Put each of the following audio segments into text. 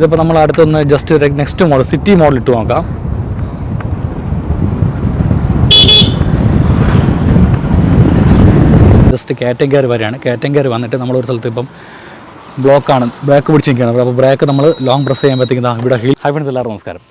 ഇതിപ്പോൾ നമ്മൾ അടുത്തൊന്ന് just next model city model ഇട്ട് നോക്കാം. ജസ്റ്റ് കാറ്റഗറി വരെയാണ്. കാറ്റഗറി വന്നിട്ട് നമ്മളൊരു സ്ഥലത്ത് ഇപ്പം ബ്ലോക്കാണ് ബ്രേക്ക് പിടിച്ചിരിക്കുകയാണ്. അപ്പോൾ ബ്രേക്ക് നമ്മൾ ലോങ് പ്രസ് ചെയ്യുമ്പോഴത്തേക്കും ഇവിടെ ഹൈ ഫ്രണ്ട്സ് എല്ലാവർക്കും നമസ്കാരം.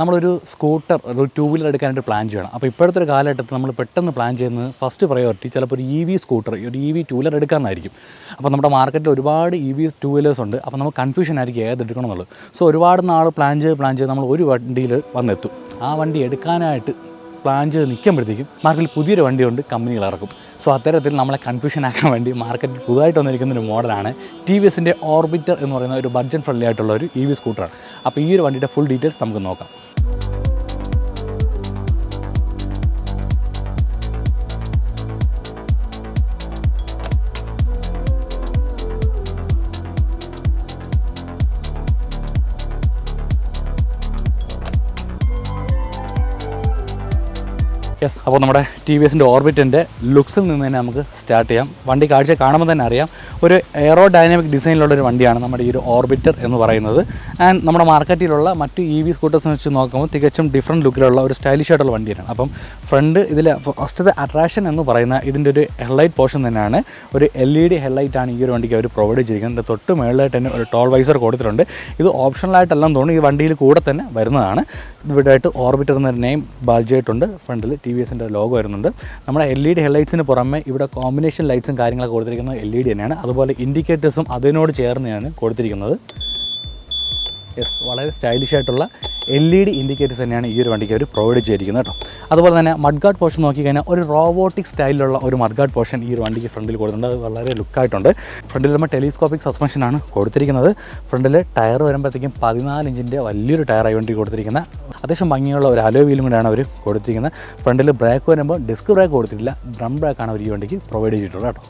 നമ്മളൊരു സ്കൂട്ടർ ഒരു ടൂ വീലർ എടുക്കാനായിട്ട് പ്ലാൻ ചെയ്യണം. അപ്പോൾ ഇപ്പോഴത്തെ ഒരു കാലഘട്ടത്തിൽ നമ്മൾ പെട്ടെന്ന് പ്ലാൻ ചെയ്യുന്നത് ഫസ്റ്റ് പ്രയോറിറ്റി ചിലപ്പോൾ ഒരു ഇ വി സ്കൂട്ടർ ഒരു ഇ വി ടൂ വീലർ എടുക്കാമെന്നായിരിക്കും. അപ്പോൾ നമ്മുടെ മാർക്കറ്റിൽ ഒരുപാട് ഇ വി ടൂ വീലേഴ്സ് ഉണ്ട്. അപ്പോൾ നമുക്ക് കൺഫ്യൂഷൻ ആയിരിക്കും ഏത് എടുക്കണം എന്നുള്ളത് സോ ഒരുപാട് നാൾ പ്ലാൻ ചെയ്ത് പ്ലാൻ ചെയ്ത് നമ്മൾ ഒരു വണ്ടിയിൽ വന്നെത്തും. ആ വണ്ടി എടുക്കാനായിട്ട് പ്ലാൻ ചെയ്ത് നിൽക്കുമ്പോഴത്തേക്കും മാർക്കറ്റിൽ പുതിയൊരു വണ്ടിയുണ്ട് കമ്പനികൾ ഇറക്കും. സോ അത്തരത്തിൽ നമ്മളെ കൺഫ്യൂഷൻ ആക്കാൻ വേണ്ടി മാർക്കറ്റിൽ പുതുതായിട്ട് വന്നിരിക്കുന്ന ഒരു മോഡലാണ് ടി വി എസിന്റെ ഓർബിറ്റർ എന്ന് പറയുന്ന ഒരു ബഡ്ജറ്റ് ഫ്രണ്ട്ലി ആയിട്ടുള്ള ഒരു ഇ വി സ്കൂട്ടറാണ് അപ്പോൾ ഈ ഒരു വണ്ടിയുടെ ഫുൾ ഡീറ്റെയിൽസ് നമുക്ക് നോക്കാം. യെസ് അപ്പോൾ നമ്മുടെ ടി വി എസിന്റെ ഓർബിറ്റിന്റെ ലുക്സിൽ നിന്ന് തന്നെ നമുക്ക് സ്റ്റാർട്ട് ചെയ്യാം. വണ്ടി കാഴ്ച കാണുമ്പോൾ തന്നെ അറിയാം ഒരു എയറോ ഡൈനാമിക് ഡിസൈനിലുള്ള ഒരു വണ്ടിയാണ് നമ്മുടെ ഈ ഒരു ഓർബിറ്റർ എന്ന് പറയുന്നത്. ആൻഡ് നമ്മുടെ മാർക്കറ്റിലുള്ള മറ്റ് ഇ വി സ്കൂട്ടേഴ്സിനെ വെച്ച് നോക്കുമ്പോൾ തികച്ചും ഡിഫറെന്റ് ലുക്കിലുള്ള ഒരു സ്റ്റൈലിഷ് ആയിട്ടുള്ള വണ്ടിയാണ്. അപ്പം ഫ്രണ്ട് ഇതിൽ ഫസ്റ്റത്തെ അട്രാക്ഷൻ എന്ന് പറയുന്ന ഇതിന്റെ ഒരു ഹെഡ്ലൈറ്റ് പോർഷൻ തന്നെയാണ്. ഒരു എൽ ഇ ഡി ആണ് ഈ ഒരു വണ്ടിക്ക് അവർ പ്രൊവൈഡ് ചെയ്തിരിക്കുന്നത്. തൊട്ട് മേളിലായിട്ട് തന്നെ ഒരു ടോൾ വൈസർ കൊടുത്തിട്ടുണ്ട്. ഇത് ഓപ്ഷണലായിട്ടെല്ലാം തോന്നുന്നു ഈ വണ്ടിയിൽ കൂടെ തന്നെ വരുന്നതാണ്. ഇവിടെയായിട്ട് ഓർബിറ്റർ എന്നൊരു നെയിം ബാൽജായിട്ടുണ്ട് ഫ്രണ്ടിൽ വി എസിന്റെ ലോഗോ വരുന്നുണ്ട്. നമ്മുടെ എൽ ഇ ഡി ഹെഡ്ലൈറ്റ്സിന് പുറമെ ഇവിടെ കോമ്പിനേഷൻ ലൈറ്റ്സും കാര്യങ്ങളൊക്കെ കൊടുത്തിരിക്കുന്നത് എൽ ഇ ഡി തന്നെയാണ്. അതുപോലെ ഇൻഡിക്കേറ്റേഴ്സും അതിനോട് ചേർന്നാണ് കൊടുത്തിരിക്കുന്നത്. യെസ് വളരെ സ്റ്റൈലിഷ് ആയിട്ടുള്ള എൽ ഇ ഡി ഇൻഡിക്കേറ്റേഴ്സ് തന്നെയാണ് ഈ ഒരു വണ്ടിക്ക് അവർ പ്രൊവൈഡ് ചെയ്തിരിക്കുന്നത് കേട്ടോ. അതുപോലെ തന്നെ മഡ്ഗാർഡ് പോർഷൻ നോക്കിക്കഴിഞ്ഞാൽ ഒരു റോബോട്ടിക് സ്റ്റൈലിലുള്ള ഒരു മഡ്ഗാർഡ് പോർഷൻ ഈ ഒരു വണ്ടിക്ക് ഫ്രണ്ടിൽ കൊടുത്തിട്ടുണ്ട്. അത് വളരെ ലുക്കായിട്ടുണ്ട് ഫ്രണ്ടിൽ നമ്മൾ ടെലിസ്കോപ്പിക് സസ്പെൻഷനാണ് കൊടുത്തിരിക്കുന്നത്. ഫ്രണ്ടിൽ ടയർ വരുമ്പോഴത്തേക്കും പതിനാല് ഇഞ്ചിന്റെ വലിയൊരു ടയറായി വണ്ടി കൊടുത്തിരിക്കുന്നത്. അത്യാവശ്യം ഭംഗിയുള്ള ഒരു അലോ വീലും കൂടെയാണ് അവർ കൊടുത്തിരിക്കുന്നത്. ഫ്രണ്ടിൽ ബ്രേക്ക് വരുമ്പോൾ ഡിസ്ക് ബ്രേക്ക് കൊടുത്തിട്ടില്ല. ഡ്രം ബ്രേക്കാണ് അവർ ഈ വണ്ടിക്ക് പ്രൊവൈഡ് ചെയ്തിട്ടുള്ളത് കേട്ടോ.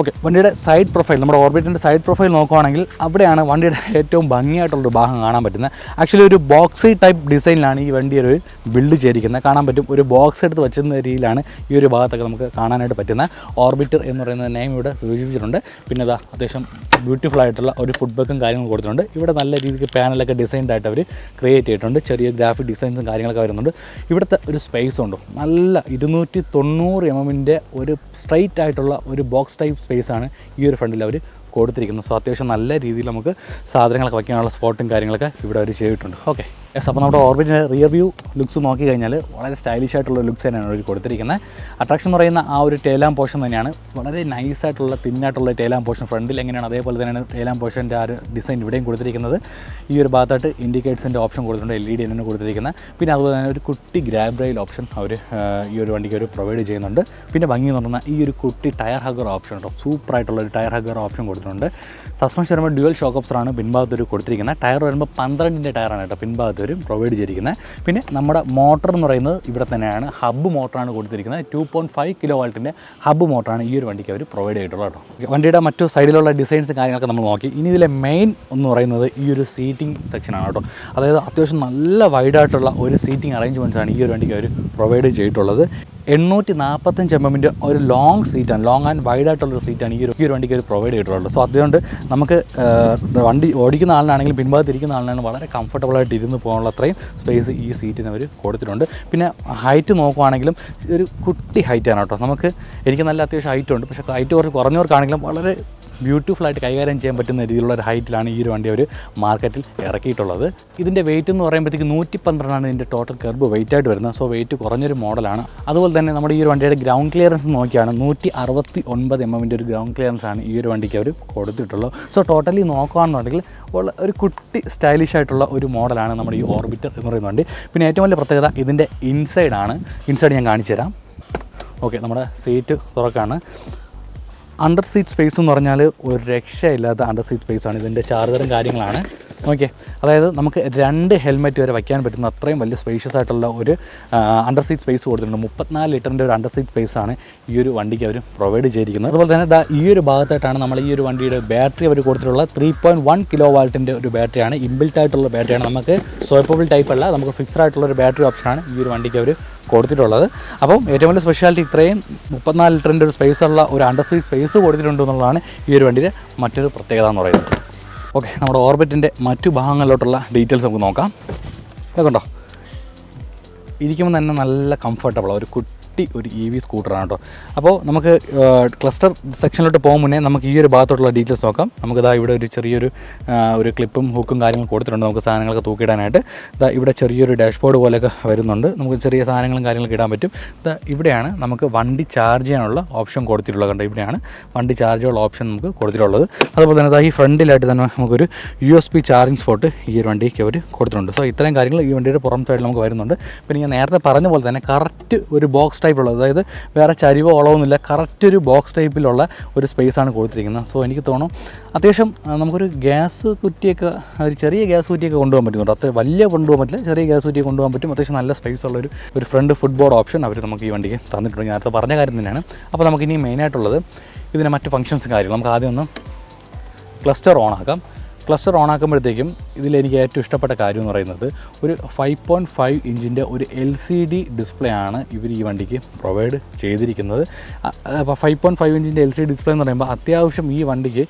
ഓക്കെ വണ്ടിയുടെ സൈഡ് പ്രൊഫൈൽ നമ്മുടെ ഓർബിറ്റിന്റെ സൈഡ് പ്രൊഫൈൽ നോക്കുവാണെങ്കിൽ അവിടെയാണ് വണ്ടിയുടെ ഏറ്റവും ഭംഗിയായിട്ടുള്ളൊരു ഭാഗം കാണാൻ പറ്റുന്നത്. ആക്ച്വലി ഒരു ബോക്സി ടൈപ്പ് ഡിസൈനിലാണ് ഈ വണ്ടി ഒരു ബിൽഡ് ചെയ്തിരിക്കുന്നത്. കാണാൻ പറ്റും ഒരു ബോക്സ് എടുത്ത് വെച്ചിരുന്ന രീതിയിലാണ് ഈ ഒരു ഭാഗത്തൊക്കെ നമുക്ക് കാണാനായിട്ട് പറ്റുന്നത്. ഓർബിറ്റർ എന്ന് പറയുന്ന നെയിം ഇവിടെ സൂചിപ്പിച്ചിട്ടുണ്ട്. പിന്നെ ഇതാ അത്യാവശ്യം ബ്യൂട്ടിഫുൾ ആയിട്ടുള്ള ഒരു ഫുഡ് ബക്കും കാര്യങ്ങളും കൊടുത്തിട്ടുണ്ട്. ഇവിടെ നല്ല രീതിക്ക് പാനലൊക്കെ ഡിസൈൻഡ് ആയിട്ട് അവർ ക്രിയേറ്റ് ചെയ്തിട്ടുണ്ട്. ചെറിയ ഗ്രാഫിക് ഡിസൈൻസും കാര്യങ്ങളൊക്കെ വരുന്നുണ്ട്. ഇവിടുത്തെ ഒരു സ്പേസ് ഉണ്ടോ? നല്ല ഇരുന്നൂറ്റി തൊണ്ണൂറ് എം എമ്മിന്റെ ഒരു സ്ട്രൈറ്റ് ആയിട്ടുള്ള ഒരു ബോക്സ് ടൈപ്പ് സ്പേസാണ് ഈ ഒരു ഫ്രണ്ടിൽ അവർ കൊടുത്തിരിക്കുന്നത്. സോ അത്യാവശ്യം നല്ല രീതിയിൽ നമുക്ക് സാധനങ്ങളൊക്കെ വയ്ക്കാനുള്ള സ്പോട്ടും കാര്യങ്ങളൊക്കെ ഇവിടെ അവർ ചെയ്തിട്ടുണ്ട്. ഓക്കെ യെസ് അപ്പോൾ നമ്മുടെ ഓർബിറ്റിന്റെ റിയർ വ്യൂ ലുക്സ് നോക്കി കഴിഞ്ഞാൽ വളരെ സ്റ്റൈലിഷ് ആയിട്ടുള്ള ലുക്സ് തന്നെയാണ് അവർ കൊടുത്തിരിക്കുന്നത്. അട്രാക്ഷൻ എന്ന് പറയുന്ന ആ ഒരു ടേലാം പോർഷൻ തന്നെയാണ്. വളരെ നൈസ് ആയിട്ടുള്ള തിന്നായിട്ടുള്ള ടേലാം പോർഷൻ ഫ്രണ്ടിൽ എങ്ങനെയാണ് അതേപോലെ തന്നെയാണ് ടേലാം പോർഷന്റെ ആ ഒരു ഡിസൈൻ ഇവിടെയും കൊടുത്തിരിക്കുന്നത്. ഈ ഒരു ഭാഗത്തായിട്ട് ഇൻഡിക്കേറ്റ്സിന്റെ ഓപ്ഷൻ കൊടുത്തിട്ടുണ്ട് എൽ ഇ ഡി തന്നെ കൊടുത്തിരിക്കുന്നത്. പിന്നെ അതുപോലെ തന്നെ ഒരു കുട്ടി ഗ്രാബ് റെയിൽ ഓപ്ഷൻ അവർ ഈ ഒരു വണ്ടിക്ക് അവർ പ്രൊവൈഡ് ചെയ്യുന്നുണ്ട്. പിന്നെ ഭംഗി എന്ന് പറഞ്ഞാൽ ഈ ഒരു കുട്ടി ടയർ ഹഗർ ഓപ്ഷൻ കേട്ടോ സൂപ്പർ ആയിട്ടുള്ള ഒരു ടയർ ഹഗർ ഓപ്ഷൻ കൊടുത്തിട്ടുണ്ട്. സസ്പെൻഷൻ വരുമ്പോൾ ഡ്യുവൽ ഷോക്ക് ഓപ്സറാണ് പിൻഭാഗത്ത് ഒരു കൊടുത്തിരിക്കുന്നത്. ടയർ വരുമ്പോൾ പന്ത്രണ്ടിന്റെ ടയറാണ് കേട്ടോ പിൻഭാഗത്ത് ഒരു പ്രൊവൈഡ് ചെയ്തിരിക്കുന്നത് പിന്നെ നമ്മുടെ മോട്ടർ എന്ന് പറയുന്നത് ഇവിടെ തന്നെയാണ്. ഹബ്ബ് മോട്ടറാണ് കൊടുത്തിരിക്കുന്നത്. ടു പോയിന്റ് ഫൈവ് കിലോ വാൾട്ടിന്റെ ഹബ്ബ് മോട്ടറാണ് ഈ ഒരു വണ്ടിക്ക് അവർ പ്രൊവൈഡ് ചെയ്തിട്ടുള്ളത് കേട്ടോ. വണ്ടിയുടെ മറ്റു സൈഡിലുള്ള ഡിസൈൻസ് കാര്യങ്ങളൊക്കെ നമ്മൾ നോക്കി. ഇനി ഇതിലെ മെയിൻ എന്ന് പറയുന്നത് ഈ ഒരു സീറ്റിംഗ് സെക്ഷനാണ് കേട്ടോ. അതായത് അത്യാവശ്യം നല്ല വൈഡായിട്ടുള്ള ഒരു സീറ്റിംഗ് അറേഞ്ച്മെന്റ്സ് ആണ് ഈ ഒരു വണ്ടിക്ക് അവർ പ്രൊവൈഡ് ചെയ്തിട്ടുള്ളത്. എണ്ണൂറ്റി നാൽപ്പത്തഞ്ച് എം എമ്മിന്റെ ഒരു ലോങ് സീറ്റാണ് ലോങ് ആൻഡ് വൈഡ് ആയിട്ടുള്ളൊരു സീറ്റാണ് ഈ ഒരു ഈ ഒരു വണ്ടിക്ക് ഒരു പ്രൊവൈഡ് ചെയ്തിട്ടുള്ളത്. സോ അതുകൊണ്ട് നമുക്ക് വണ്ടി ഓടിക്കുന്ന ആളിനാണെങ്കിലും പിൻഭാഗത്ത് ഇരിക്കുന്ന ആളിനാണ് വളരെ കംഫർട്ടബിൾ ആയിട്ട് ഇരുന്ന് പോകാനുള്ള അത്രയും സ്പേസ് ഈ സീറ്റിന് അവർ കൊടുത്തിട്ടുണ്ട്. പിന്നെ ഹൈറ്റ് നോക്കുവാണെങ്കിലും ഒരു കുട്ടി ഹൈറ്റാണ് കേട്ടോ. നമുക്ക് എനിക്ക് നല്ല അത്യാവശ്യം ഹൈറ്റ് ഉണ്ട്. പക്ഷേ ഹൈറ്റ് കുറച്ച് കുറഞ്ഞവർക്കാണെങ്കിലും വളരെ ബ്യൂട്ടിഫുൾ ആയിട്ട് കൈകാര്യം ചെയ്യാൻ പറ്റുന്ന രീതിയിലുള്ള ഒരു ഹൈറ്റിലാണ് ഈ ഒരു വണ്ടി അവർ മാർക്കറ്റിൽ ഇറക്കിയിട്ടുള്ളത്. ഇതിന്റെ വെയിറ്റ് എന്ന് പറയുമ്പോഴത്തേക്ക് നൂറ്റി പന്ത്രണ്ടാണ് ഇതിന്റെ ടോട്ടൽ കർബ് വെയിറ്റ് ആയിട്ട് വരുന്നത്. സോ വെയിറ്റ് കുറഞ്ഞൊരു മോഡലാണ് അതുപോലെ തന്നെ നമ്മുടെ ഈ ഒരു വണ്ടിയുടെ ഗ്രൗണ്ട് ക്ലിയറൻസ് നോക്കിയാണ്. നൂറ്റി അറുപത്തി ഒൻപത് എം എമ്മിന്റെ ഒരു ഗ്രൗണ്ട് ക്ലിയറൻസ് ആണ് ഈ ഒരു വണ്ടിക്ക് അവർ കൊടുത്തിട്ടുള്ളത്. സോ ടോട്ടലി നോക്കുകയാണെന്നുണ്ടെങ്കിൽ ഒരു കുട്ടി സ്റ്റൈലിഷ് ആയിട്ടുള്ള ഒരു മോഡലാണ് നമ്മുടെ ഈ ഓർബിറ്റർ എന്ന് പറയുന്ന വണ്ടി. പിന്നെ ഏറ്റവും വലിയ പ്രത്യേകത ഇതിന്റെ ഇൻസൈഡാണ് ഇൻസൈഡ് ഞാൻ കാണിച്ചു തരാം ഓക്കെ നമ്മുടെ സീറ്റ് തുറക്കാണ്. അണ്ടർ സീറ്റ് സ്പേസ് എന്ന് പറഞ്ഞാൽ ഒരു രക്ഷയില്ലാത്ത അണ്ടർ സീറ്റ് സ്പേസ് ആണ്. ഇതിന്റെ ചാർജറും കാര്യങ്ങളാണ്. ഓക്കെ അതായത് നമുക്ക് രണ്ട് ഹെൽമെറ്റ് വരെ വയ്ക്കാൻ പറ്റുന്ന അത്രയും വലിയ സ്പേഷ്യസ് ആയിട്ടുള്ള ഒരു അണ്ടർ സീറ്റ് സ്പേസ് കൊടുത്തിട്ടുണ്ട്. മുപ്പത്തിനാല് ലിറ്ററിന്റെ ഒരു അണ്ടർ സീറ്റ് സ്പേസ് ആണ് ഈ ഒരു വണ്ടിക്ക് അവർ പ്രൊവൈഡ് ചെയ്തിരിക്കുന്നത്. അതുപോലെ തന്നെ ഈ ഒരു ഭാഗത്തായിട്ടാണ് നമ്മൾ ഈ ഒരു വണ്ടിയുടെ ബാറ്ററി അവർ കൊടുത്തിട്ടുള്ള ത്രീ പോയിന്റ് വൺ കിലോ വാൾട്ടിന്റെ ഒരു ബാറ്ററിയാണ് ഇൻബിൽറ്റ് ആയിട്ടുള്ള ബാറ്ററിയാണ് നമുക്ക് സ്വയപ്പബിൾ ടൈപ്പ് അല്ല നമുക്ക് ഫിക്സ്ഡ് ആയിട്ടുള്ള ഒരു ബാറ്ററി ഓപ്ഷനാണ് ഈ ഒരു വണ്ടിക്ക് അവർ കൊടുത്തിട്ടുള്ളത്. അപ്പം ഏറ്റവും വലിയ സ്പെഷ്യാലിറ്റി ഇത്രയും മുപ്പത്തിനാല് ലിറ്ററിന്റെ ഒരു സ്പേസ് ഉള്ള ഒരു അണ്ടർ സീറ്റ് സ്പേസ് കൊടുത്തിട്ടുണ്ട് എന്നുള്ളതാണ് ഈ ഒരു വണ്ടിയുടെ മറ്റൊരു പ്രത്യേകത എന്ന് പറയുന്നത്. ഓക്കെ നമ്മുടെ ഓർബിറ്റിന്റെ മറ്റു ഭാഗങ്ങളിലോട്ടുള്ള ഡീറ്റെയിൽസ് നമുക്ക് നോക്കാം. ഇതൊക്കെ ഉണ്ടോ ഇരിക്കുമ്പോൾ തന്നെ നല്ല കംഫർട്ടബിളാണ് ഒരു കുട്ടി ഒരു ഇ വി സ്കൂട്ടറാണ് കേട്ടോ. അപ്പോൾ നമുക്ക് ക്ലസ്റ്റർ സെക്ഷനിലോട്ട് പോകും മുന്നേ നമുക്ക് ഈ ഒരു ഭാഗത്തോട്ടുള്ള ഡീറ്റെയിൽസ് നോക്കാം. നമുക്കിതാ ഇവിടെ ഒരു ചെറിയൊരു ഒരു ക്ലിപ്പും ഹുക്കും കാര്യങ്ങളും കൊടുത്തിട്ടുണ്ട് നമുക്ക് സാധനങ്ങളൊക്കെ തൂക്കിയിടാനായിട്ട്. ഇതാ ഇവിടെ ചെറിയൊരു ഡാഷ്ബോർഡ് പോലെയൊക്കെ വരുന്നുണ്ട്. നമുക്ക് ചെറിയ സാധനങ്ങളും കാര്യങ്ങളൊക്കെ ഇടാൻ പറ്റും. ഇതാ ഇവിടെയാണ് നമുക്ക് വണ്ടി ചാർജ് ചെയ്യാനുള്ള ഓപ്ഷൻ കൊടുത്തിട്ടുള്ളത് കണ്ടോ? ഇവിടെയാണ് വണ്ടി ചാർജ് ചെയ്യാനുള്ള ഓപ്ഷൻ നമുക്ക് കൊടുത്തിട്ടുള്ളത്. അതുപോലെ തന്നെ ഈ ഫ്രണ്ടിലായിട്ട് തന്നെ നമുക്കൊരു U S B charging spot ഈ ഒരു വണ്ടിക്ക് അവർ കൊടുത്തിട്ടുണ്ട്. സോ ഇത്രയും കാര്യങ്ങൾ ഈ വണ്ടിയുടെ പുറം സൈഡിൽ നമുക്ക് വരുന്നുണ്ട്. പിന്നെ ഞാൻ നേരത്തെ പറഞ്ഞ പോലെ തന്നെ കറക്റ്റ് ഒരു ബോക്സ് ടൈപ്പുള്ളത് അതായത് വേറെ ചരിവോ ഉളവൊന്നുമില്ല കറക്റ്റ് ഒരു ബോക്സ് ടൈപ്പിലുള്ള ഒരു സ്പേസ് ആണ് കൊടുത്തിരിക്കുന്നത്. സോ എനിക്ക് തോന്നും അത്യാവശ്യം നമുക്കൊരു ഗ്യാസ് കുറ്റിയൊക്കെ ഒരു ചെറിയ ഗ്യാസ് കുറ്റിയൊക്കെ കൊണ്ടുപോകാൻ പറ്റുന്നുണ്ട്. അത്ര വലിയ കൊണ്ടുപോകാൻ പറ്റില്ല. ചെറിയ ഗ്യാസ് കുറ്റിയൊക്കെ കൊണ്ടുപോകാൻ പറ്റും. അത്യാവശ്യം നല്ല സ്പേസ് ഉള്ള ഒരു ഒരു ഫ്രണ്ട് ഫുട്ബോൾ ഓപ്ഷൻ അവർ നമുക്ക് ഈ വണ്ടിക്ക് തന്നിട്ടുണ്ട്. ഞാൻ നേരത്തെ പറഞ്ഞ കാര്യം തന്നെയാണ്. അപ്പോൾ നമുക്ക് ഇനി മെയിനായിട്ടുള്ളത് ഇതിന്റെ മറ്റ് ഫംഗ്ഷൻസ് കാര്യങ്ങൾ നമുക്ക് ആദ്യം ഒന്ന് ക്ലസ്റ്റർ ഓൺ ആക്കാം. ക്ലസ്റ്റർ ഓൺ ആക്കുമ്പോഴത്തേക്കും ഇതിലെനിക്ക് ഏറ്റവും ഇഷ്ടപ്പെട്ട കാര്യം എന്ന് പറയുന്നത് ഒരു ഫൈവ് പോയിന്റ് ഫൈവ് ഇഞ്ചിന്റെ ഒരു എൽ സി ഡി ഡിസ്പ്ലേ ആണ് ഇവർ ഈ വണ്ടിക്ക് പ്രൊവൈഡ് ചെയ്തിരിക്കുന്നത്. അപ്പോൾ ഫൈവ് പോയിന്റ് ഫൈവ് ഇഞ്ചിന്റെ എൽ സി ഡി ഡിസ്പ്ലേ എന്ന് പറയുമ്പോൾ അത്യാവശ്യം ഈ വണ്ടിക്ക്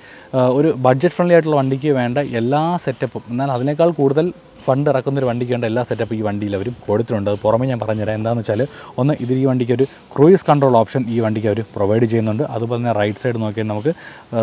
ഒരു ബഡ്ജറ്റ് ഫ്രണ്ട്ലി ആയിട്ടുള്ള വണ്ടിക്ക് വേണ്ട എല്ലാ സെറ്റപ്പും എന്നാൽ അതിനേക്കാൾ കൂടുതൽ ഫണ്ട് ഇറക്കുന്നൊരു വണ്ടിക്ക് വേണ്ട എല്ലാ സെറ്റപ്പ് ഈ വണ്ടിയിൽ അവർ കൊടുത്തിട്ടുണ്ട്. അത് പുറമെ ഞാൻ പറഞ്ഞുതരാം. എന്താണെന്ന് വെച്ചാൽ ഒന്ന് ഇതിൽ ഈ വണ്ടിക്ക് ഒരു ക്രൂയിസ് കൺട്രോൾ ഓപ്ഷൻ ഈ വണ്ടിക്ക് അവർ പ്രൊവൈഡ് ചെയ്യുന്നുണ്ട്. അതുപോലെ തന്നെ റൈറ്റ് സൈഡ് നോക്കിയാൽ നമുക്ക്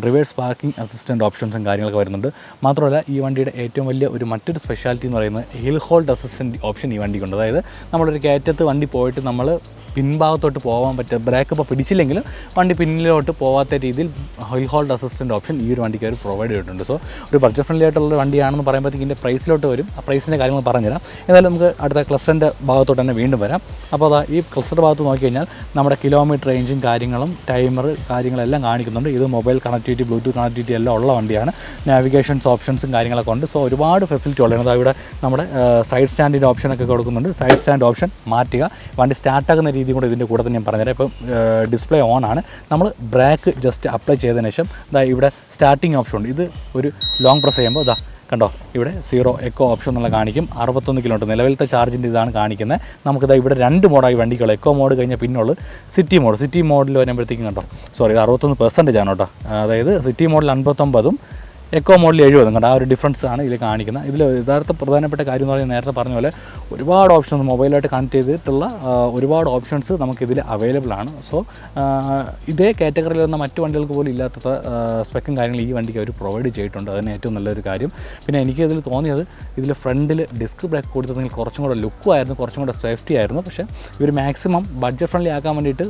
റിവേഴ്സ് പാർക്കിംഗ് അസിസ്റ്റന്റ് ഓപ്ഷൻസും കാര്യങ്ങളൊക്കെ വരുന്നുണ്ട്. മാത്രമല്ല ഈ വണ്ടിയുടെ ഏറ്റവും വലിയ ഒരു മറ്റൊരു സ്പെഷ്യാലിറ്റി എന്ന് പറയുന്നത് ഹിൽ ഹോൾഡ് അസിസ്റ്റന്റ് ഓപ്ഷൻ ഈ വണ്ടിക്കുണ്ട്. അതായത് നമ്മളൊരു കയറ്റത്ത് വണ്ടി പോയിട്ട് നമ്മൾ പിൻഭാഗത്തോട്ട് പോകാൻ പറ്റുക ബ്രേക്ക് ഇപ്പോൾ പിടിച്ചില്ലെങ്കിലും വണ്ടി പിന്നിലോട്ട് പോകാത്ത രീതിയിൽ ഹിൽ ഹോൾഡ് അസിസ്റ്റന്റ് ഓപ്ഷൻ ഈ ഒരു വണ്ടിക്ക് അവർ പ്രൊവൈഡ് ചെയ്തിട്ടുണ്ട്. സോ ഒരു ബഡ്ജറ്റ് ഫ്രണ്ട്ലി ആയിട്ടുള്ള വണ്ടിയാണെന്ന് പറയുമ്പോഴത്തേക്കും ഇതിന്റെ പ്രൈസിലോട്ട് വരും. പ്രൈസിന്റെ കാര്യങ്ങൾ പറഞ്ഞുതരാം. എന്നാലും നമുക്ക് അടുത്ത ക്ലസ്റ്ററിന്റെ ഭാഗത്തോട്ട് തന്നെ വീണ്ടും വരാം. അപ്പോൾ അതാ ഈ ക്ലസ്റ്റർ ഭാഗത്ത് നോക്കി കഴിഞ്ഞാൽ നമ്മുടെ കിലോമീറ്റർ റേഞ്ചും കാര്യങ്ങളും ടൈമർ കാര്യങ്ങളെല്ലാം കാണിക്കുന്നുണ്ട്. ഇത് മൊബൈൽ കണക്ടിവിറ്റി ബ്ലൂടൂത്ത് കണക്ടിവിറ്റി എല്ലാം ഉള്ള വണ്ടിയാണ്. നാവിഗേഷൻസ് ഓപ്ഷൻസും കാര്യങ്ങളൊക്കെ ഉണ്ട്. സോ ഒരുപാട് ഫെസിലിറ്റി ഉള്ളത് ഇവിടെ നമ്മുടെ സൈഡ് സ്റ്റാൻഡിന്റെ ഓപ്ഷനൊക്കെ കൊടുക്കുന്നുണ്ട്. സൈഡ് സ്റ്റാൻഡ് ഓപ്ഷൻ മാറ്റുക. വണ്ടി സ്റ്റാർട്ടാക്കുന്ന രീതി കൂടെ ഇതിന്റെ കൂടെ തന്നെ ഞാൻ പറഞ്ഞുതരാം. ഇപ്പം ഡിസ്പ്ലേ ഓൺ ആണ്. നമ്മൾ ബ്രേക്ക് ജസ്റ്റ് അപ്ലൈ ചെയ്തതിന് ശേഷം ഇതാ ഇവിടെ സ്റ്റാർട്ടിങ് ഓപ്ഷൻ ഉണ്ട്. ഇത് ഒരു ലോങ് പ്രസ് ചെയ്യുമ്പോൾ ഇതാ കണ്ടോ? ഇവിടെ സീറോ എക്കോ ഓപ്ഷൻ എന്നുള്ള കാണിക്കും. അറുപത്തൊന്ന് കിലോമീറ്റർ. നിലവിലത്തെ ചാർജിന്റെ ഇതാണ് കാണിക്കുന്നത്. നമുക്കിതാ ഇവിടെ രണ്ട് മോഡായി വണ്ടികൾ. എക്കോ മോഡ് കഴിഞ്ഞാൽ പിന്നുള്ളൂ സിറ്റി മോഡ്. സിറ്റി മോഡിൽ വരുമ്പോഴത്തേക്കും കണ്ടോ? സോറി ഇത് അറുപത്തൊന്ന് പെർസെന്റേജ് ആണ് കേട്ടോ. അതായത് സിറ്റി മോഡിൽ അൻപത്തൊമ്പതും എക്കോ മോഡൽ എഴുപതും കണ്ട? ആ ഒരു ഡിഫറൻസ് ആണ് ഇതിൽ കാണിക്കുന്നത്. ഇതിൽ യഥാർത്ഥ പ്രധാനപ്പെട്ട കാര്യം എന്ന് പറയുന്നത് നേരത്തെ പറഞ്ഞ പോലെ ഒരുപാട് ഓപ്ഷൻസ് മൊബൈലായിട്ട് കണക്ട് ചെയ്തിട്ടുള്ള ഒരുപാട് ഓപ്ഷൻസ് നമുക്കിതിൽ അവൈലബിൾ ആണ്. സോ ഇതേ കാറ്റഗറിയിൽ വന്ന മറ്റു വണ്ടികൾക്ക് പോലും ഇല്ലാത്ത സ്പെക്കും കാര്യങ്ങൾ ഈ വണ്ടിക്ക് അവർ പ്രൊവൈഡ് ചെയ്തിട്ടുണ്ട്. അതിന് ഏറ്റവും നല്ലൊരു കാര്യം. പിന്നെ എനിക്ക് ഇതിൽ തോന്നിയത് ഇതിൽ ഫ്രണ്ടിൽ ഡിസ്ക് ബ്രേക്ക് കൊടുത്തിരുന്നെങ്കിൽ കുറച്ചും കൂടെ ലുക്കും ആയിരുന്നു കുറച്ചും കൂടെ സേഫ്റ്റി ആയിരുന്നു. പക്ഷേ ഇവർ മാക്സിമം ബഡ്ജറ്റ് ഫ്രണ്ട്ലി ആക്കാൻ വേണ്ടിയിട്ട്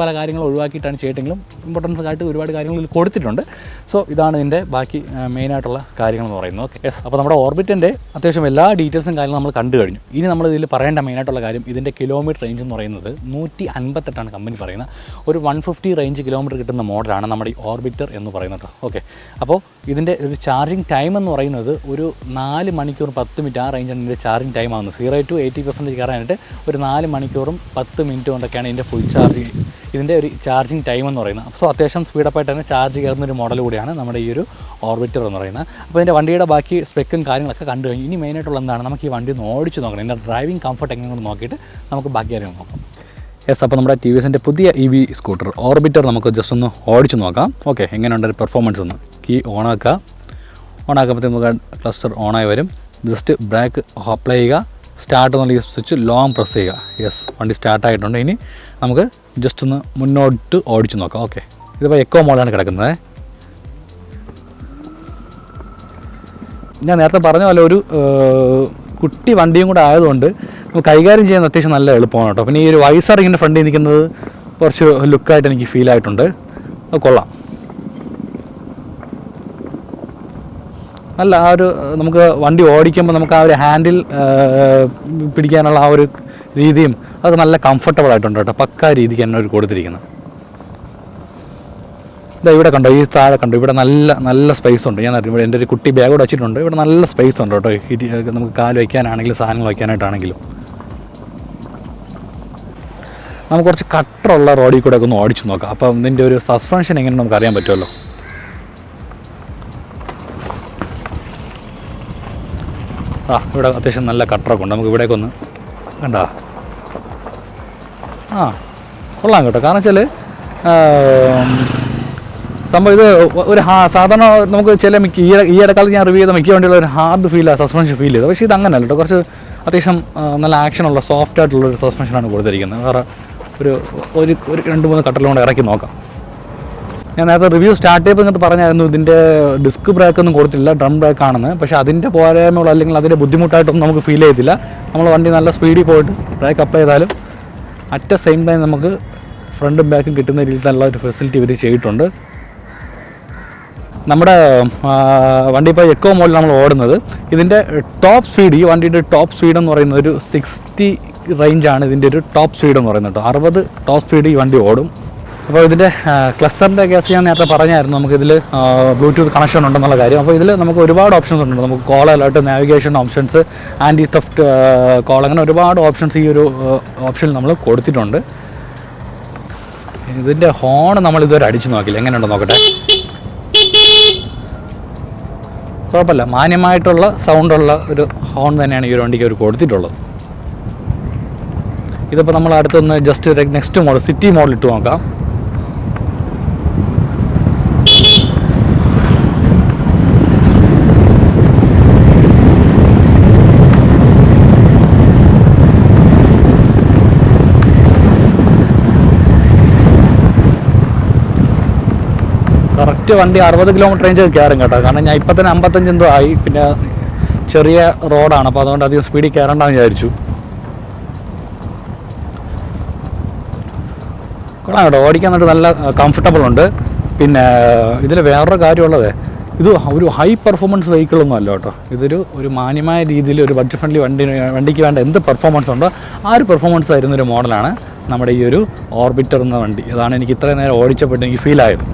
പല കാര്യങ്ങളും ഒഴിവാക്കിയിട്ടാണ് ചെയ്തിട്ടെങ്കിലും ഇമ്പോർട്ടൻസ് ആയിട്ട് ഒരുപാട് കാര്യങ്ങൾ കൊടുത്തിട്ടുണ്ട്. സോ ഇതാണ് ഇതിന്റെ മെയിനായിട്ടുള്ള കാര്യങ്ങൾ എന്ന് പറയുന്നത്. ഓക്കെ യെസ് അപ്പോൾ നമ്മുടെ ഓർബിറ്റിന്റെ അത്യാവശ്യം എല്ലാ ഡീറ്റെയിൽസും കാര്യങ്ങളും നമ്മൾ കണ്ടു കഴിഞ്ഞു. ഇനി നമ്മൾ ഇതിൽ പറയേണ്ട മെയിനായിട്ടുള്ള കാര്യം ഇതിന്റെ കിലോമീറ്റർ റേഞ്ച് എന്ന് പറയുന്നത് നൂറ്റി അൻപത്തെട്ടാണ് കമ്പനി പറയുന്നത്. ഒരു വൺ ഫിഫ്റ്റി റേഞ്ച് കിലോമീറ്റർ കിട്ടുന്ന മോഡലാണ് നമ്മുടെ ഈ ഓർബിറ്റർ എന്ന് പറയുന്നത് ഓക്കെ അപ്പോൾ ഇതിന്റെ ഒരു ചാർജിങ് ടൈം എന്ന് പറയുന്നത് ഒരു നാല് മണിക്കൂർ പത്ത് മിനിറ്റ് ആ റേഞ്ചാണ് ഇതിന്റെ ചാർജിങ് ടൈം ആകുന്നത് സീറോ ടു എയ്റ്റി പെർസെന്റേജ് കയറാനായിട്ട് ഒരു നാല് മണിക്കൂറും പത്ത് മിനിറ്റ് കൊണ്ടൊക്കെയാണ് ഇതിന്റെ ഫുൾ ചാർജ് ഇതിന്റെ ഒരു ചാർജിങ് ടൈം എന്ന് പറയുന്നത്. സോ അത്യാവശ്യം സ്പീഡപ്പായിട്ട് തന്നെ ചാർജ് കയറുന്ന ഒരു മോഡൽ കൂടിയാണ് നമ്മുടെ ഈ ഒരു ഓർബിറ്റർ എന്ന് പറയുന്നത്. അപ്പോൾ ഇതിന്റെ വണ്ടിയുടെ ബാക്കി സ്പെക്കും കാര്യങ്ങളൊക്കെ കണ്ടു കഴിഞ്ഞു. ഇനി മെയിനായിട്ടുള്ള എന്താണ്? നമുക്ക് ഈ വണ്ടി ഒന്ന് ഓടിച്ച് നോക്കണം. ഇതിന്റെ ഡ്രൈവിംഗ് കംഫർട്ട് എങ്ങനെയാണെന്ന് നോക്കിയിട്ട് നമുക്ക് ബാക്കി കാര്യങ്ങൾ നോക്കാം. യെസ് അപ്പോൾ നമ്മുടെ ടി വി എസിന്റെ പുതിയ ഇ വി സ്കൂട്ടർ ഓർബിറ്റർ നമുക്ക് ജസ്റ്റ് ഒന്ന് ഓടിച്ച് നോക്കാം. ഓക്കെ എങ്ങനെയുണ്ട് ഒരു പെർഫോമൻസ് ഒന്ന് കീ ഓണാക്കുക ഓണാക്കുമ്പോഴത്തേക്ക് നമുക്ക് ക്ലസ്റ്റർ ഓണായി വരും. ജസ്റ്റ് ബ്രേക്ക് അപ്ലൈ ചെയ്യുക. സ്റ്റാർട്ട് എന്നുള്ള സ്വിച്ച് ലോങ് പ്രസ് ചെയ്യുക. യെസ് വണ്ടി സ്റ്റാർട്ട് ആയിട്ടുണ്ട്. ഇനി നമുക്ക് ജസ്റ്റ് ഒന്ന് മുന്നോട്ട് ഓടിച്ചു നോക്കാം. ഓക്കെ ഇതിപ്പോൾ എക്കോ മോഡാണ് കിടക്കുന്നത്. ഞാൻ നേരത്തെ പറഞ്ഞ പോലെ ഒരു കുട്ടി വണ്ടിയും കൂടെ ആയതുകൊണ്ട് നമുക്ക് കൈകാര്യം ചെയ്യാൻ അത്യാവശ്യം നല്ല എളുപ്പമാണ് കേട്ടോ. പിന്നെ ഈ ഒരു ഇങ്ങനെ ഫ്രണ്ടിൽ നിൽക്കുന്നത് കുറച്ച് ലുക്കായിട്ട് എനിക്ക് ഫീൽ ആയിട്ടുണ്ട്. അത് കൊള്ളാം. നല്ല ആ ഒരു നമുക്ക് വണ്ടി ഓടിക്കുമ്പോൾ നമുക്ക് ആ ഒരു ഹാൻഡിൽ പിടിക്കാനുള്ള ആ ഒരു രീതിയും അത് നല്ല കംഫർട്ടബിൾ ആയിട്ടുണ്ട് കേട്ടോ. പക്കാ രീതിക്ക് തന്നെ ഒരു കൊടുത്തിരിക്കുന്നത് ഇതാ ഇവിടെ കണ്ടോ ഈ താഴെ കണ്ടോ ഇവിടെ നല്ല നല്ല സ്പേസ് ഉണ്ട്. ഞാൻ ഇവിടെ എന്റെ ഒരു കുട്ടി ബാഗ് കൂടെ വെച്ചിട്ടുണ്ട്. ഇവിടെ നല്ല സ്പേസ് ഉണ്ട് കേട്ടോ. നമുക്ക് കാൽ വയ്ക്കാനാണെങ്കിലും സാധനങ്ങൾ വയ്ക്കാനായിട്ടാണെങ്കിലും നമുക്ക് കുറച്ച് കട്ടറുള്ള റോഡിൽ കൂടെ ഒക്കെ ഒന്ന് ഓടിച്ചു നോക്കാം. അപ്പം ഇതിന്റെ ഒരു സസ്പെൻഷൻ എങ്ങനെ നമുക്ക് അറിയാൻ പറ്റുമല്ലോ? ആ ഇവിടെ അത്യാവശ്യം നല്ല കട്ടറൊക്കെ ഉണ്ട്. നമുക്ക് ഇവിടേക്ക് ഒന്ന് കണ്ട. ആ കൊള്ളാം കേട്ടോ. കാരണം വെച്ചാൽ സംഭവം ഇത് ഒരു സാധാരണ നമുക്ക് ചില മിക്ക ഈ ഈ ഇടക്കാലത്ത് ഞാൻ റിവ്യൂ ചെയ്ത മിക്ക വണ്ടിയുള്ള ഒരു ഹാർഡ് ഫീലാണ് സസ്പെൻഷൻ ഫീൽ ചെയ്തത്. പക്ഷേ ഇത് അങ്ങനെയല്ല കേട്ടോ. കുറച്ച് അത്യാവശ്യം നല്ല ആക്ഷനുള്ള സോഫ്റ്റ് ആയിട്ടുള്ള ഒരു സസ്പെൻഷനാണ് കൊടുത്തിരിക്കുന്നത്. വേറെ ഒരു ഒരു രണ്ട് മൂന്ന് കട്ടലുകൊണ്ട് ഇറക്കി നോക്കാം. ഞാൻ നേരത്തെ റിവ്യൂ സ്റ്റാർട്ട് ചെയ്യുമ്പോൾ എന്നിട്ട് പറഞ്ഞായിരുന്നു ഇതിന്റെ ഡിസ്ക് ബ്രേക്ക് ഒന്നും കൊടുത്തില്ല ഡ്രം ബ്രേക്ക് ആണെന്ന്. പക്ഷേ അതിന്റെ പോരായ്മകൾ അല്ലെങ്കിൽ അതിന്റെ ബുദ്ധിമുട്ടായിട്ടൊന്നും നമുക്ക് ഫീൽ ചെയ്തില്ല. നമ്മൾ വണ്ടി നല്ല സ്പീഡിൽ പോയിട്ട് ബ്രേക്ക് അപ്ലൈ ചെയ്താലും അറ്റ് സെയിം ടൈം നമുക്ക് ഫ്രണ്ടും ബാക്കും കിട്ടുന്ന രീതിയിൽ നല്ല ഒരു ഫെസിലിറ്റി ഇവർ ചെയ്തിട്ടുണ്ട്. നമ്മുടെ വണ്ടി ഇപ്പോൾ എക്കോ മോഡിൽ നമ്മൾ ഓടുന്നത്. ഇതിന്റെ ടോപ്പ് സ്പീഡ് ഈ വണ്ടിയുടെ ടോപ്പ് സ്പീഡ് എന്ന് പറയുന്നത് ഒരു സിക്സ്റ്റി റേഞ്ചാണ് ഇതിന്റെ ഒരു ടോപ്പ് സ്പീഡ് എന്ന് പറയുന്നത് കേട്ടോ. അറുപത് ടോപ്പ് സ്പീഡ് ഈ വണ്ടി ഓടും. അപ്പോൾ ഇതിന്റെ ക്ലസ്റ്ററിന്റെ കേസ് ഞാൻ നേരത്തെ പറഞ്ഞായിരുന്നു. നമുക്കിതിൽ ബ്ലൂടൂത്ത് കണക്ഷൻ ഉണ്ടെന്നുള്ള കാര്യം. അപ്പോൾ ഇതിൽ നമുക്ക് ഒരുപാട് ഓപ്ഷൻസ് ഉണ്ട്. നമുക്ക് call alert navigation options anti theft call അങ്ങനെ ഒരുപാട് ഓപ്ഷൻസ് ഈ ഒരു ഓപ്ഷനിൽ നമ്മൾ കൊടുത്തിട്ടുണ്ട്. ഇതിന്റെ ഹോൺ നമ്മൾ ഇതുവരെ അടിച്ചു നോക്കില്ല എങ്ങനെയുണ്ടോ നോക്കട്ടെ? കുഴപ്പമില്ല. മാന്യമായിട്ടുള്ള സൗണ്ടുള്ള ഒരു ഹോൺ തന്നെയാണ് ഈ ഒരു വണ്ടിക്ക് അവർ കൊടുത്തിട്ടുള്ളത്. ഇതിപ്പോൾ നമ്മൾ അടുത്തൊന്ന് just next model city model ഇട്ട് നോക്കാം. കറക്റ്റ് വണ്ടി അറുപത് കിലോമീറ്റർ റേഞ്ച് കയറും കേട്ടോ. കാരണം ഞാൻ ഇപ്പം തന്നെ അമ്പത്തഞ്ച് എന്തോ ആയി. പിന്നെ ചെറിയ റോഡാണ്. അപ്പോൾ അതുകൊണ്ട് അധികം സ്പീഡിൽ കയറണ്ടെന്ന് വിചാരിച്ചു. കൊള്ളാം കേട്ടോ. ഓടിക്കാൻ വേണ്ടി നല്ല കംഫർട്ടബിൾ ഉണ്ട്. പിന്നെ ഇതിൽ വേറൊരു കാര്യമുള്ളത്. ഇത് ഒരു ഹൈ പെർഫോമൻസ് വെഹിക്കിളൊന്നും അല്ല കേട്ടോ. ഇതൊരു ഒരു മാന്യമായ രീതിയിൽ ഒരു ബഡ്ജറ്റ് ഫ്രണ്ട്ലി വണ്ടി വണ്ടിക്ക് വേണ്ട എന്ത് പെർഫോമൻസ് ഉണ്ടോ ആ ഒരു പെർഫോമൻസ് തരുന്നൊരു മോഡലാണ് നമ്മുടെ ഈ ഒരു ഓർബിറ്റർ എന്ന വണ്ടി. അതാണ് എനിക്ക് ഇത്രയും നേരം ഓടിച്ചപ്പോൾ എനിക്ക് ഫീൽ ആയത്.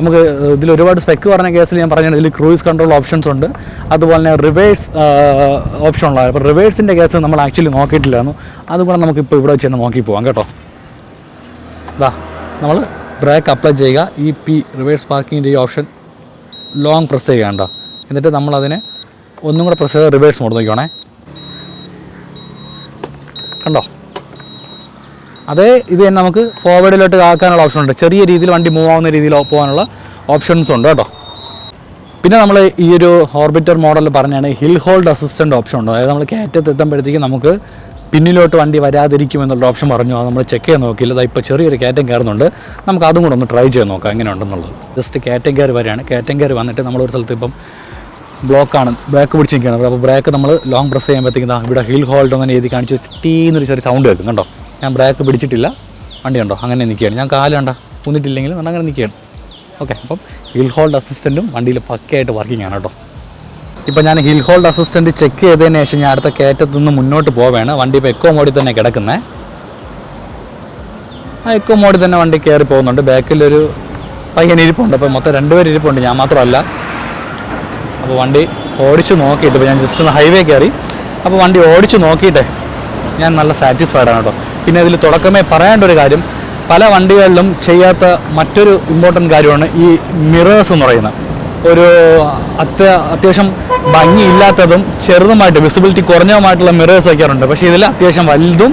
നമുക്ക് ഇതിൽ ഒരുപാട് സ്പെക്ക് പറഞ്ഞ കേസിൽ ഞാൻ പറഞ്ഞത് ഇതിൽ ക്രൂയിസ് കൺട്രോൾ ഓപ്ഷൻസ് ഉണ്ട്. അതുപോലെ തന്നെ റിവേഴ്സ് ഓപ്ഷൻ ഉള്ള അപ്പോൾ റിവേഴ്സിന്റെ കേസ് നമ്മൾ ആക്ച്വലി നോക്കിയിട്ടില്ലായിരുന്നു. അതുകൂടെ നമുക്കിപ്പോൾ ഇവിടെ വെച്ച് തന്നെ നോക്കി പോവാം കേട്ടോ. ഇതാ നമ്മൾ ബ്രേക്ക് അപ്ലൈ ചെയ്യുക. ഇ പി റിവേഴ്സ് പാർക്കിങ്ങിന്റെ ഈ ഓപ്ഷൻ ലോങ് പ്രസ് ചെയ്യുക കേട്ടോ. എന്നിട്ട് നമ്മളതിനെ ഒന്നും കൂടെ പ്രസ് ചെയ്ത് റിവേഴ്സ് മോഡ് നോക്കിക്കോണേ. കണ്ടോ? അതേ ഇത് തന്നെ നമുക്ക് ഫോർവേഡിലോട്ട് ആക്കാനുള്ള ഓപ്ഷൻ ഉണ്ട്. ചെറിയ രീതിയിൽ വണ്ടി മൂവ് ആവുന്ന രീതിയിൽ പോകാനുള്ള ഓപ്ഷൻസ് ഉണ്ട് കേട്ടോ. പിന്നെ നമ്മൾ ഈ ഒരു ഓർബിറ്റർ മോഡൽ പറഞ്ഞാണ് ഹിൽ ഹോൾഡ് അസിസ്റ്റന്റ് ഓപ്ഷൻ ഉണ്ട്. അതായത് നമ്മൾ കയറ്റത്ത് എത്തുമ്പോഴത്തേക്ക് നമുക്ക് പിന്നിലോട്ട് വണ്ടി വരാതിരിക്കും എന്നുള്ള ഓപ്ഷൻ പറഞ്ഞു. അത് നമ്മൾ ചെക്ക് ചെയ്യാൻ നോക്കിയില്ല. അതാ ഇപ്പോൾ ചെറിയൊരു കയറ്റം കയറുന്നുണ്ട്. നമുക്ക് അതും കൂടെ ഒന്ന് ട്രൈ ചെയ്ത് നോക്കാം. എങ്ങനെ ഉണ്ടെന്നുള്ളത്. ജസ്റ്റ് കയറ്റം കയറി വരികയാണ്. കയറ്റം കയറി വന്നിട്ട് നമ്മളൊരു സ്ഥലത്ത് ഇപ്പം ബ്ലോക്കാണ് ബ്രേക്ക് പിടിച്ച് നിൽക്കുകയാണ് അപ്പോൾ ബ്രേക്ക് നമ്മൾ ലോങ് പ്രസ് ചെയ്യുമ്പോഴത്തേക്കും ഇവിടെ ഹിൽ ഹോൾഡ് എന്ന രീതി കാണിച്ച് ടീന്നൊരു ചെറിയ സൗണ്ട് കേൾക്കും കണ്ടോ ഞാൻ ബ്രേക്ക് പിടിച്ചിട്ടില്ല. വണ്ടി കണ്ടോ? അങ്ങനെ നിൽക്കുകയാണ്. ഞാൻ കാൽ കണ്ട കുന്നിട്ടില്ലെങ്കിൽ അങ്ങനെ നിൽക്കുകയാണ്. ഓക്കെ അപ്പം ഹിൽ ഹോൾഡ് അസിസ്റ്റന്റും വണ്ടിയിൽ പക്കയായിട്ട് വർക്കിംഗ് ആണ് കേട്ടോ. ഇപ്പം ഞാൻ ഹിൽ ഹോൾഡ് അസിസ്റ്റന്റ് ചെക്ക് ചെയ്തതിന് ശേഷം ഞാൻ അടുത്ത കയറ്റത്തു നിന്ന് മുന്നോട്ട് പോവുകയാണ്. വണ്ടി ഇപ്പോൾ എക്കോ മോഡിൽ തന്നെ കിടക്കുന്നത് ആ എക്കോ മോഡിൽ തന്നെ വണ്ടി കയറി പോകുന്നുണ്ട്. ബാക്കിലൊരു പയ്യൻ ഇരിപ്പുണ്ട്. അപ്പോൾ മൊത്തം രണ്ടുപേർ ഇരിപ്പുണ്ട്. ഞാൻ മാത്രമല്ല. അപ്പോൾ വണ്ടി ഓടിച്ച് നോക്കിയിട്ട് ഇപ്പോൾ ഞാൻ ജസ്റ്റ് ഒന്ന് ഹൈവേ കയറി. അപ്പോൾ വണ്ടി ഓടിച്ച് നോക്കിയിട്ടേ ഞാൻ നല്ല സാറ്റിസ്ഫൈഡ് ആണ് കേട്ടോ. പിന്നെ ഇതിൽ തുടക്കമേ പറയേണ്ട ഒരു കാര്യം പല വണ്ടികളിലും ചെയ്യാത്ത മറ്റൊരു ഇമ്പോർട്ടന്റ് കാര്യമാണ് ഈ മിറേഴ്സ് എന്ന് പറയുന്നത്. ഒരു അത്യ അത്യാവശ്യം ഭംഗിയില്ലാത്തതും ചെറുതുമായിട്ട് വിസിബിലിറ്റി കുറഞ്ഞതുമായിട്ടുള്ള മിറേഴ്സ് വയ്ക്കാറുണ്ട് പക്ഷേ ഇതിൽ അത്യാവശ്യം വലുതും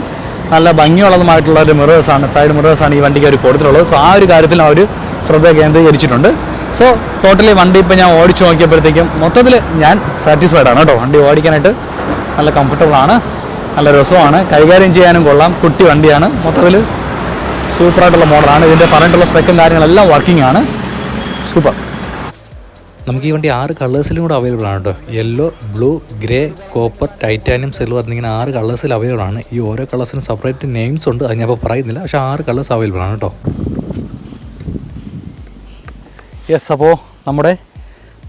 നല്ല ഭംഗിയുള്ളതുമായിട്ടുള്ള ഒരു മിറേഴ്സാണ് സൈഡ് മിറേഴ്സാണ് ഈ വണ്ടിക്ക് അവർ കൊടുത്തിട്ടുള്ളത്. സോ ആ ഒരു കാര്യത്തിൽ അവർ ശ്രദ്ധ കേന്ദ്രീകരിച്ചിട്ടുണ്ട്. സോ ടോട്ടലി വണ്ടി ഇപ്പോൾ ഞാൻ ഓടിച്ചു നോക്കിയപ്പോഴത്തേക്കും മൊത്തത്തിൽ ഞാൻ സാറ്റിസ്ഫൈഡ് ആണ് കേട്ടോ. വണ്ടി ഓടിക്കാനായിട്ട് നല്ല കംഫർട്ടബിൾ ആണ്. നല്ല രസമാണ്. കൈകാര്യം ചെയ്യാനും കൊള്ളാം. കുട്ടി വണ്ടിയാണ്. മൊത്തത്തിൽ സൂപ്പറായിട്ടുള്ള മോഡലാണ് ഇതിന്റെ പറഞ്ഞിട്ടുള്ള സ്പെക്കും കാര്യങ്ങളെല്ലാം വർക്കിംഗ് ആണ്. സൂപ്പർ നമുക്ക് ഈ വണ്ടി ആറ് കളേഴ്സിലും കൂടെ അവൈലബിൾ ആണ് കേട്ടോ. Yellow blue grey copper titanium silver എന്നിങ്ങനെ ആറ് കളേഴ്സിൽ അവൈലബിൾ ആണ്. ഈ ഓരോ കളേഴ്സിനും സെപ്പറേറ്റ് നെയിംസ് ഉണ്ട്. അത് ഞാൻ പറയുന്നില്ല. പക്ഷേ ആറ് കളേഴ്സ് അവൈലബിൾ ആണ് കേട്ടോ. യെസ് അപ്പോൾ നമ്മുടെ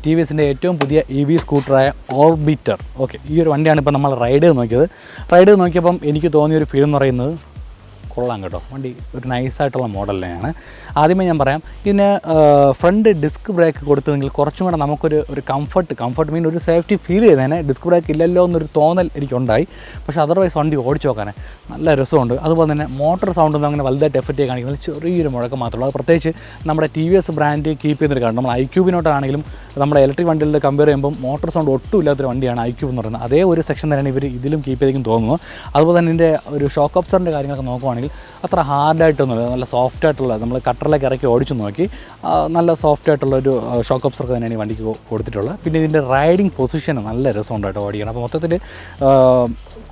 ടി വി എസിന്റെ ഏറ്റവും പുതിയ ഇ വി സ്കൂട്ടറായ ഓർബിറ്റർ. ഓക്കെ ഈ ഒരു വണ്ടിയാണ് ഇപ്പോൾ നമ്മൾ റൈഡ് ചെയ്ത് നോക്കിയത്. റൈഡ് ചെയ്ത് നോക്കിയപ്പം എനിക്ക് തോന്നിയ ഒരു ഫീൽ എന്ന് പറയുന്നത് കൊള്ളാം കേട്ടോ. വണ്ടി ഒരു നൈസായിട്ടുള്ള മോഡൽ തന്നെയാണ്. ആദ്യമേ ഞാൻ പറയാം ഇതിന് ഫ്രണ്ട് ഡിസ്ക് ബ്രേക്ക് കൊടുത്തതെങ്കിൽ കുറച്ചും കൂടെ നമുക്കൊരു ഒരു കംഫർട്ട് കംഫർട്ട് മീൻ ഒരു സേഫ്റ്റി ഫീൽ ചെയ്തേനെ. ഡിസ്ക് ബ്രേക്ക് ഇല്ലല്ലോ എന്നൊരു തോന്നൽ എനിക്കുണ്ടായി. പക്ഷേ അതർവൈസ് വണ്ടി ഓടിച്ചു നോക്കാനേ നല്ല രസമുണ്ട്. അതുപോലെ തന്നെ മോട്ടോർ സൗണ്ടൊന്നും അങ്ങനെ വലുതായിട്ട് എഫക്റ്റ് കാണിക്കുന്നത് ചെറിയൊരു മുഴക്കം മാത്രമേ ഉള്ളൂ. അത് പ്രത്യേകിച്ച് നമ്മുടെ T V S brand keep ചെയ്യുന്നൊരു കാരണം. നമ്മൾ ഐ ക്യൂബിനോട്ടാണെങ്കിലും നമ്മുടെ ഇലക്ട്രിക് വണ്ടികളുടെ കമ്പയർ ചെയ്യുമ്പോൾ മോട്ടോർ സൗണ്ട് ഒട്ടും ഇല്ലാത്തൊരു വണ്ടിയാണ് ഐക്യൂ എന്ന് പറയുന്നത്. അതേ ഒരു സെക്ഷൻ തന്നെയാണ് ഇവർ ഇതിലും കീപ്പ് ചെയ്തേക്കും തോന്നുന്നു. അതുപോലെ തന്നെ ഇതിന്റെ ഒരു ഷോക്ക് ഓപ്സറിന്റെ കാര്യങ്ങളൊക്കെ നോക്കുവാണെങ്കിൽ അത്ര ഹാർഡായിട്ടൊന്നുമില്ല നല്ല സോഫ്റ്റ് ആയിട്ടുള്ള നമ്മൾ കട്ടറിലേക്ക് ഇറക്കി ഓടിച്ചു നോക്കി നല്ല സോഫ്റ്റ് ആയിട്ടുള്ള ഒരു ഷോക്ക് ഓപ്സർക്ക് തന്നെയാണ് ഈ വണ്ടിക്ക് കൊടുത്തിട്ടുള്ളത്. പിന്നെ ഇതിന്റെ റൈഡിങ് പൊസിഷൻ നല്ല രസമുണ്ടായിട്ട് ഓടിക്കണം അപ്പോൾ മൊത്തത്തിൽ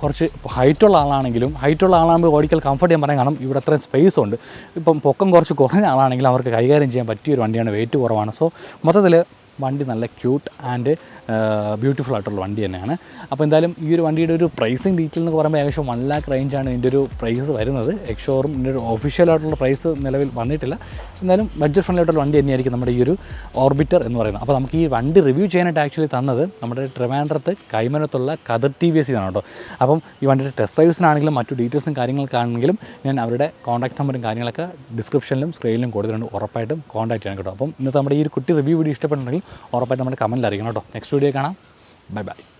കുറച്ച് ഹൈറ്റുള്ള ആളാണെങ്കിലും ഹൈറ്റുള്ള ആളാകുമ്പോൾ ഓടിക്കൽ കംഫർട്ട് ചെയ്യാൻ പറയാൻ കാരണം ഇവിടെ അത്രയും സ്പേസ് ഉണ്ട്. ഇപ്പം പൊക്കം കുറച്ച് കുറഞ്ഞ ആളാണെങ്കിലും അവർക്ക് കൈകാര്യം ചെയ്യാൻ പറ്റിയ ഒരു വണ്ടിയാണ് വെയിറ്റ് കുറവാണ്. സോ മൊത്തത്തിൽ വണ്ടി നല്ല ക്യൂട്ട് ആൻഡ് ബ്യൂട്ടിഫുൾ ആയിട്ടുള്ള വണ്ടി തന്നെയാണ്. അപ്പോൾ എന്തായാലും ഈ ഒരു വണ്ടിയുടെ ഒരു പ്രൈസിങ് ഡീറ്റെയിൽ എന്ന് പറയുമ്പോൾ ഏകദേശം വൺ ലാക്ക് റേഞ്ചാണ് ഇതിന്റെ ഒരു പ്രൈസ് വരുന്നത്. എക്ഷോറും ഇതിന്റെ ഒരു ഒഫീഷ്യൽ ആയിട്ടുള്ള പ്രൈസ് നിലവിൽ വന്നിട്ടില്ല. എന്തായാലും ബഡ്ജറ്റ് ഫ്രണ്ട്ലി ആയിട്ടുള്ള വണ്ടി തന്നെയായിരിക്കും നമ്മുടെ ഈ ഒരു ഓർബിറ്റർ എന്ന് പറയുന്നത്. അപ്പോൾ നമുക്ക് ഈ വണ്ടി റിവ്യൂ ചെയ്യാനായിട്ട് ആക്ച്വലി തന്നത് നമ്മുടെ ട്രിവാൻഡ്രത്ത് കൈമനത്തുള്ള കദർ ടി വി എസ് ആണ് കേട്ടോ. അപ്പം ഈ വണ്ടിയുടെ ടെസ്റ്റ് ഡ്രൈവ്സിനാണെങ്കിലും മറ്റു ഡീറ്റെയിൽസും കാര്യങ്ങൾക്കാണെങ്കിലും ഞാൻ അവരുടെ കോൺടാക്ട് നമ്പറും കാര്യങ്ങളൊക്കെ ഡിസ്ക്രിപ്ഷനിലും സ്ക്രീനിലും കൊടുത്തിട്ടുണ്ട്. ഉറപ്പായിട്ടും കോൺടാക്ട് ചെയ്യണം കേട്ടോ. അപ്പം ഇന്നത്തെ നമ്മുടെ ഈ ഒരു കുട്ടി റിവ്യൂ വീഡിയോ ഇഷ്ടപ്പെട്ടുണ്ടെങ്കിൽ ഉറപ്പായിട്ട് നമ്മുടെ കമന്റിൽ അറിയിക്കണം കേട്ടോ. നെക്സ്റ്റ് വീഡിയോ കാണാം. Bye bye.